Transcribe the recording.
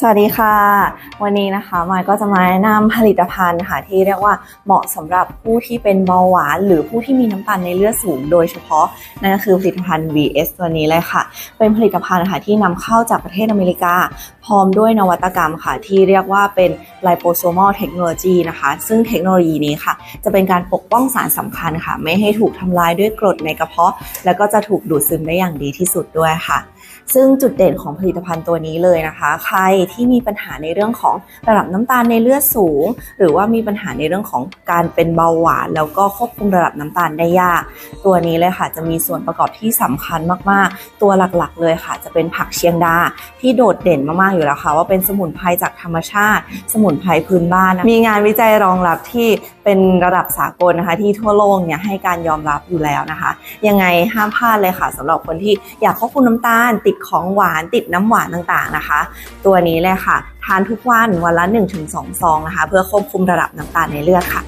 สวัสดีค่ะ วันนี้นะคะมายก็จะมาแนะนำผลิตภัณฑ์ค่ะที่เรียกว่าเหมาะสำหรับผู้ที่เป็นเบาหวาน หรือผู้ที่มีน้ำตาลในเลือดสูง โดยเฉพาะนั่นก็คือผลิตภัณฑ์ VS ตัวนี้เลยค่ะ เป็นผลิตภัณฑ์ค่ะที่นำเข้าจากประเทศอเมริกา พร้อมด้วยนวัตกรรมค่ะ ที่เรียกว่าเป็น liposomal technology นะคะ ซึ่งเทคโนโลยีนี้ค่ะ จะเป็นการปกป้องสารสำคัญค่ะ ไม่ให้ถูกทำลายด้วยกรดในกระเพาะ แล้วก็จะถูกดูดซึมได้อย่างดีที่สุดด้วยค่ะ ซึ่งจุดเด่นของผลิตภัณฑ์ตัวนี้เลยนะคะ ใครที่มีปัญหาในเรื่องของระดับน้ำตาลในเลือดสูง หรือว่ามีปัญหาในเรื่องของการเป็นเบาหวาน แล้วก็ควบคุมระดับน้ำตาลได้ยาก ตัวนี้เลยค่ะจะมีส่วนประกอบที่สำคัญมากๆ ตัวหลักๆ เลยค่ะ จะเป็นผักเชียงดาที่โดดเด่นมากๆอยู่แล้วค่ะ ว่าเป็นสมุนไพรจากธรรมชาติ สมุนไพรพื้นบ้านนะมีงานวิจัยรองรับที่เป็นระดับสากลนะคะ ที่ทั่วโลกเนี่ยให้การยอมรับอยู่แล้วนะคะ ยังไงห้ามพลาดเลยค่ะสำหรับคนที่อยากควบคุมน้ำตาล ติดของหวานติดน้ำหวานต่างๆนะคะ ตัวนี้นี้เลยค่ะ ทานทุกวันวันละ 1-2 ซองนะคะ เพื่อควบคุมระดับน้ำตาลในเลือดค่ะ